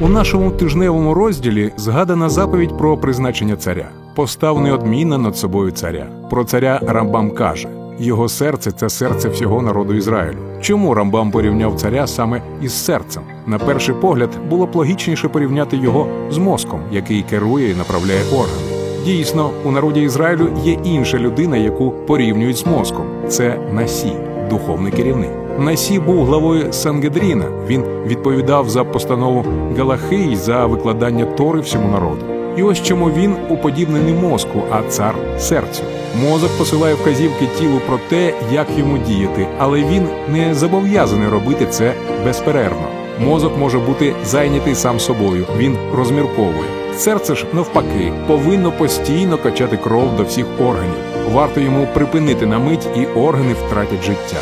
У нашому тижневому розділі згадана заповідь про призначення царя. Постав неодмінно над собою царя. Про царя Рамбам каже: його серце це серце всього народу Ізраїлю. Чому Рамбам порівняв царя саме із серцем? На перший погляд було б логічніше порівняти його з мозком, який керує і направляє органи. Дійсно, у народі Ізраїлю є інша людина, яку порівнюють з мозком. Це Насі, духовний керівник. Насі був главою Сангедріна. Він відповідав за постанову Галахеї за викладання Тори всьому народу. І ось чому він уподібнений мозку, а цар серцю. Мозок посилає вказівки тілу про те, як йому діяти, але він не зобов'язаний робити це безперервно. Мозок може бути зайнятий сам собою, він розмірковує. Серце ж, навпаки, повинно постійно качати кров до всіх органів. Варто йому припинити на мить, і органи втратять життя.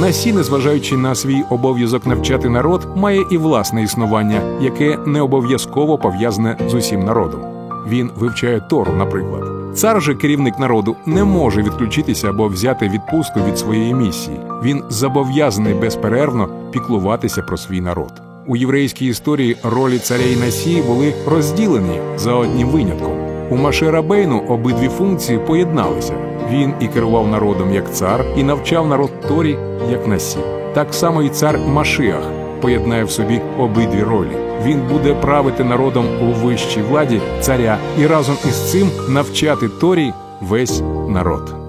Насі, незважаючи на свій обов'язок навчати народ, має і власне існування, яке не обов'язково пов'язане з усім народом. Він вивчає Тору, наприклад. Цар же, керівник народу, не може відключитися або взяти відпустку від своєї місії. Він зобов'язаний безперервно піклуватися про свій народ. У єврейській історії ролі царя і Насії були розділені за одним винятком. У Машерабейну обидві функції поєдналися. Він і керував народом як цар, і навчав народ Торі як Насі. Так само і цар Машиах поєднає в собі обидві ролі. Він буде правити народом у вищій владі царя і разом із цим навчати Торі весь народ.